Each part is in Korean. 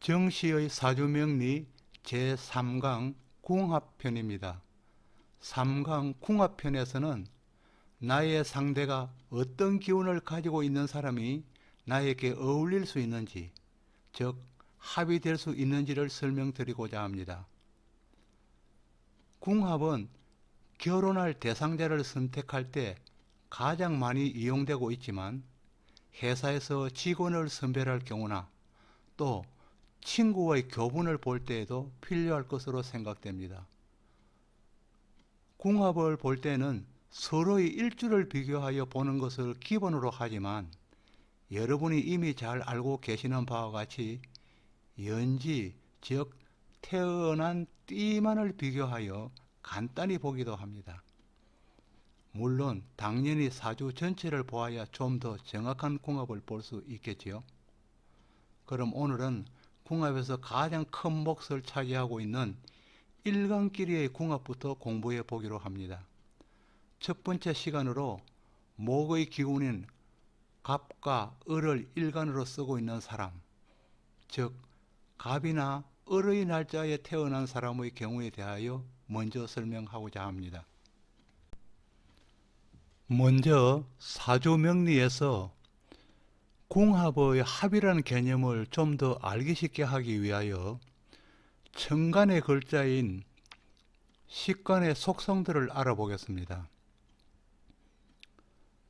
정시의 사주명리 제3강 궁합편입니다. 3강 궁합편에서는 나의 상대가 어떤 기운을 가지고 있는 사람이 나에게 어울릴 수 있는지, 즉 합의될 수 있는지를 설명드리고자 합니다. 궁합은 결혼할 대상자를 선택할 때 가장 많이 이용되고 있지만 회사에서 직원을 선별할 경우나 또 친구와의 교분을 볼 때에도 필요할 것으로 생각됩니다. 궁합을 볼 때는 서로의 일주를 비교하여 보는 것을 기본으로 하지만 여러분이 이미 잘 알고 계시는 바와 같이 연지, 즉 태어난 띠만을 비교하여 간단히 보기도 합니다. 물론 당연히 사주 전체를 보아야 좀 더 정확한 궁합을 볼 수 있겠지요. 그럼 오늘은 궁합에서 가장 큰 몫을 차지하고 있는 일간끼리의 궁합부터 공부해 보기로 합니다. 첫 번째 시간으로 목의 기운인 갑과 을을 일간으로 쓰고 있는 사람, 즉 갑이나 을의 날짜에 태어난 사람의 경우에 대하여 먼저 설명하고자 합니다. 먼저 사주명리에서 궁합의 합이라는 개념을 좀 더 알기 쉽게 하기 위하여 천간의 글자인 식간의 속성들을 알아보겠습니다.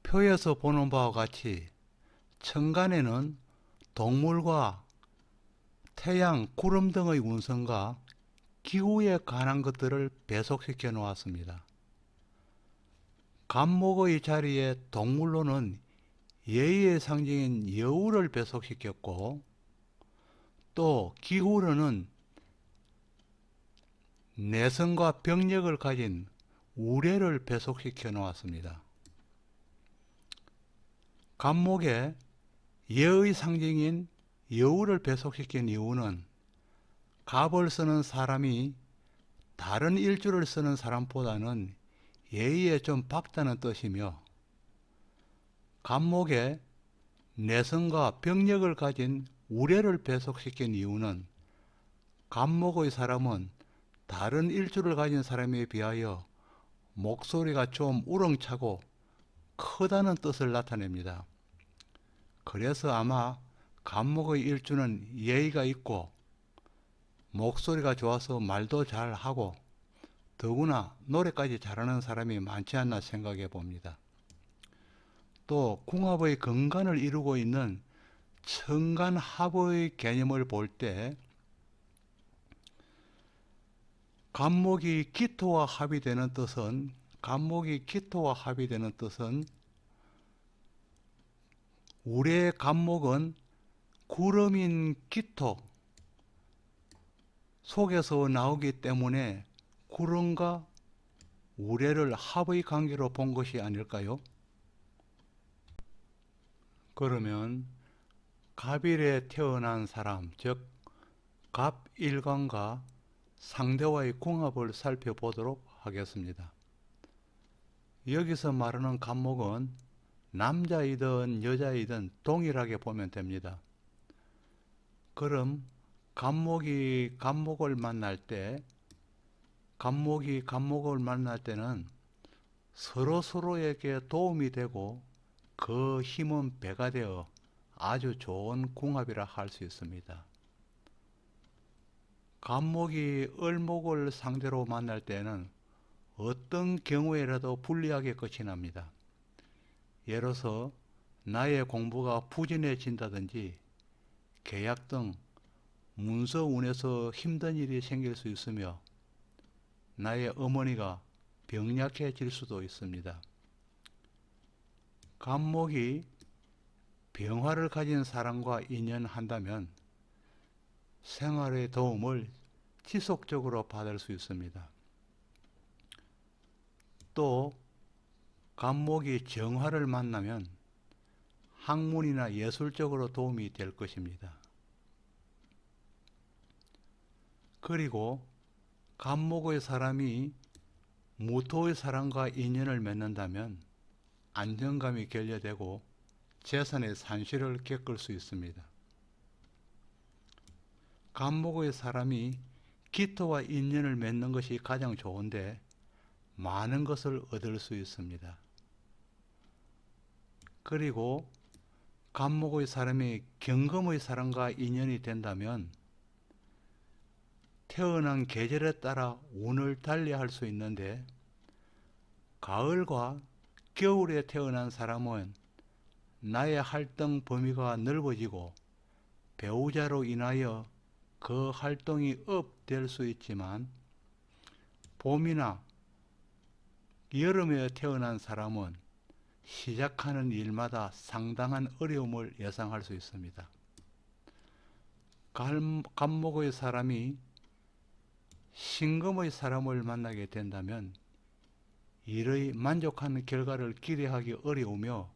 표에서 보는 바와 같이 천간에는 동물과 태양, 구름 등의 운성과 기후에 관한 것들을 배속시켜 놓았습니다. 간목의 자리에 동물로는 예의의 상징인 여우를 배속시켰고 또 기후로는 내성과 병력을 가진 우레를 배속시켜 놓았습니다. 간목에 예의 상징인 여우를 배속시킨 이유는 갑을 쓰는 사람이 다른 일주를 쓰는 사람보다는 예의에 좀 박다는 뜻이며 간목에 내성과 병력을 가진 우레를 배속시킨 이유는 간목의 사람은 다른 일주를 가진 사람에 비하여 목소리가 좀 우렁차고 크다는 뜻을 나타냅니다. 그래서 아마 간목의 일주는 예의가 있고 목소리가 좋아서 말도 잘 하고 더구나 노래까지 잘하는 사람이 많지 않나 생각해 봅니다. 또 궁합의 근간을 이루고 있는 천간합의 개념을 볼 때 간목이 기토와 합이 되는 뜻은 간목이 기토와 합이 되는 뜻은 우리의 간목은 구름인 기토 속에서 나오기 때문에 구름과 우레를 합의 관계로 본 것이 아닐까요? 그러면 갑일에 태어난 사람, 즉 갑일간과 상대와의 궁합을 살펴보도록 하겠습니다. 여기서 말하는 간목은 남자이든 여자이든 동일하게 보면 됩니다. 그럼 간목이 간목을 만날 때 간목이 간목을 만날 때는 서로 서로에게 도움이 되고 그 힘은 배가 되어 아주 좋은 궁합이라 할 수 있습니다. 간목이 을목을 상대로 만날 때는 어떤 경우에라도 불리하게 끝이 납니다. 예로서 나의 공부가 부진해진다든지 계약 등 문서 운에서 힘든 일이 생길 수 있으며 나의 어머니가 병약해질 수도 있습니다. 간목이 병화를 가진 사람과 인연한다면 생활의 도움을 지속적으로 받을 수 있습니다. 또 간목이 정화를 만나면 학문이나 예술적으로 도움이 될 것입니다. 그리고 간목의 사람이 무토의 사람과 인연을 맺는다면 안정감이 결여되고 재산의 산실을 겪을 수 있습니다. 간목의 사람이 기토와 인연을 맺는 것이 가장 좋은데 많은 것을 얻을 수 있습니다. 그리고 간목의 사람이 경금의 사람과 인연이 된다면 태어난 계절에 따라 운을 달리할 수 있는데 가을과 겨울에 태어난 사람은 나의 활동 범위가 넓어지고 배우자로 인하여 그 활동이 업될 수 있지만 봄이나 여름에 태어난 사람은 시작하는 일마다 상당한 어려움을 예상할 수 있습니다. 감- 간목의 사람이 신금의 사람을 만나게 된다면 일의 만족하는 결과를 기대하기 어려우며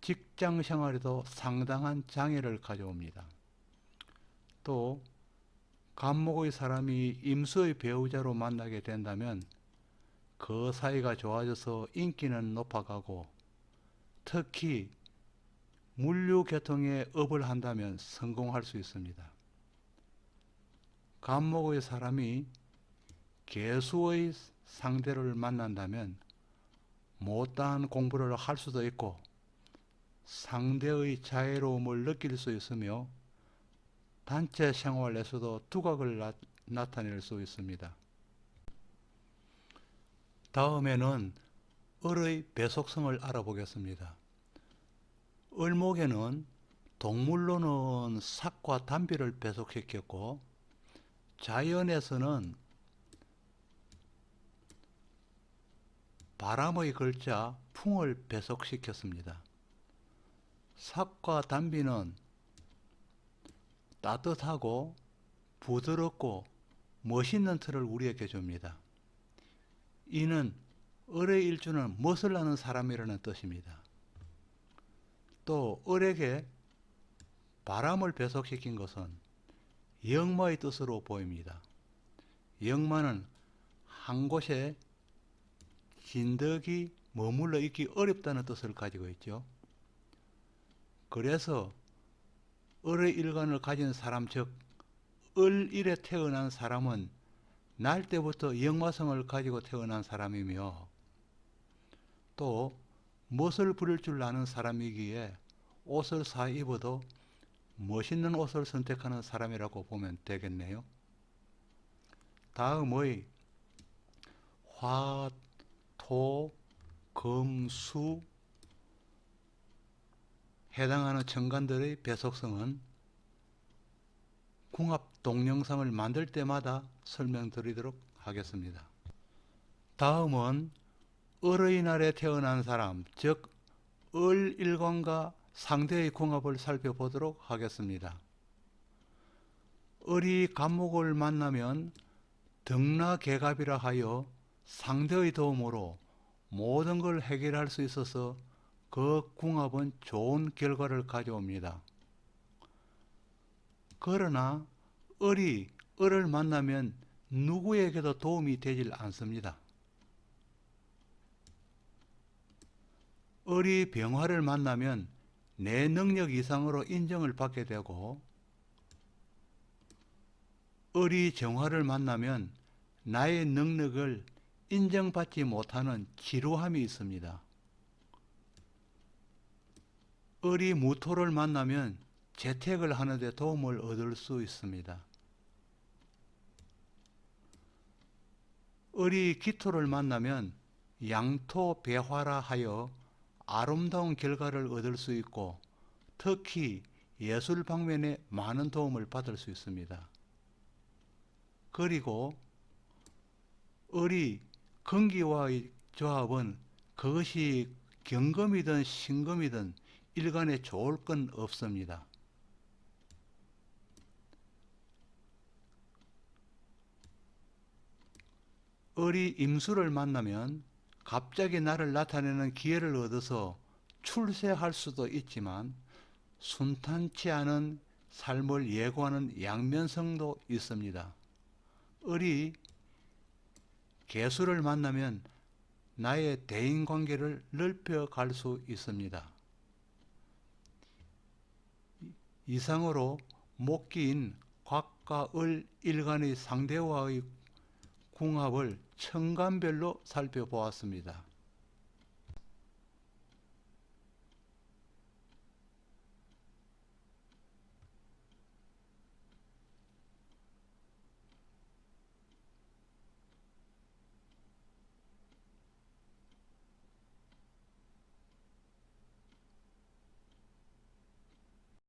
직장 생활에도 상당한 장애를 가져옵니다. 또 간목의 사람이 임수의 배우자로 만나게 된다면 그 사이가 좋아져서 인기는 높아가고 특히 물류 계통에 업을 한다면 성공할 수 있습니다. 간목의 사람이 개수의 상대를 만난다면 못다한 공부를 할 수도 있고 상대의 자애로움을 느낄 수 있으며 단체 생활에서도 두각을 나, 나타낼 수 있습니다. 다음에는 을의 배속성을 알아보겠습니다. 을목에는 동물로는 삭과 담비를 배속시켰고 자연에서는 바람의 글자 풍을 배속시켰습니다. 삭과 담비는 따뜻하고 부드럽고 멋있는 틀을 우리에게 줍니다. 이는 을의 일주는 멋을 하는 사람이라는 뜻입니다. 또 을에게 바람을 배속시킨 것은 영마의 뜻으로 보입니다. 영마는 한 곳에 진덕이 머물러 있기 어렵다는 뜻을 가지고 있죠. 그래서 을의 일관을 가진 사람 즉 을일에 태어난 사람은 날 때부터 영마성을 가지고 태어난 사람이며 또 멋을 부릴 줄 아는 사람이기에 옷을 사 입어도 멋있는 옷을 선택하는 사람이라고 보면 되겠네요. 다음의 화, 토, 금, 수 해당하는 천간들의 배속성은 궁합 동영상을 만들 때마다 설명드리도록 하겠습니다. 다음은 을의 날에 태어난 사람, 즉 을 일관과 상대의 궁합을 살펴보도록 하겠습니다. 을이 간목을 만나면 등나 개갑이라 하여 상대의 도움으로 모든 걸 해결할 수 있어서 그 궁합은 좋은 결과를 가져옵니다. 그러나 을이 을을 만나면 누구에게도 도움이 되질 않습니다. 을이 병화를 만나면 내 능력 이상으로 인정을 받게 되고 을이 정화를 만나면 나의 능력을 인정받지 못하는 지루함이 있습니다. 을이 무토를 만나면 재택을 하는 데 도움을 얻을 수 있습니다. 을이 기토를 만나면 양토 배화라 하여 아름다운 결과를 얻을 수 있고 특히 예술 방면에 많은 도움을 받을 수 있습니다. 그리고 을이 금기와의 조합은 그것이 경금이든 신금이든 일간에 좋을 건 없습니다. 을이 임수를 만나면 갑자기 나를 나타내는 기회를 얻어서 출세할 수도 있지만 순탄치 않은 삶을 예고하는 양면성도 있습니다. 을이 개수를 만나면 나의 대인 관계를 넓혀 갈 수 있습니다. 이상으로 목기인 곽과 을 일간의 상대와의 궁합을 청간별로 살펴보았습니다.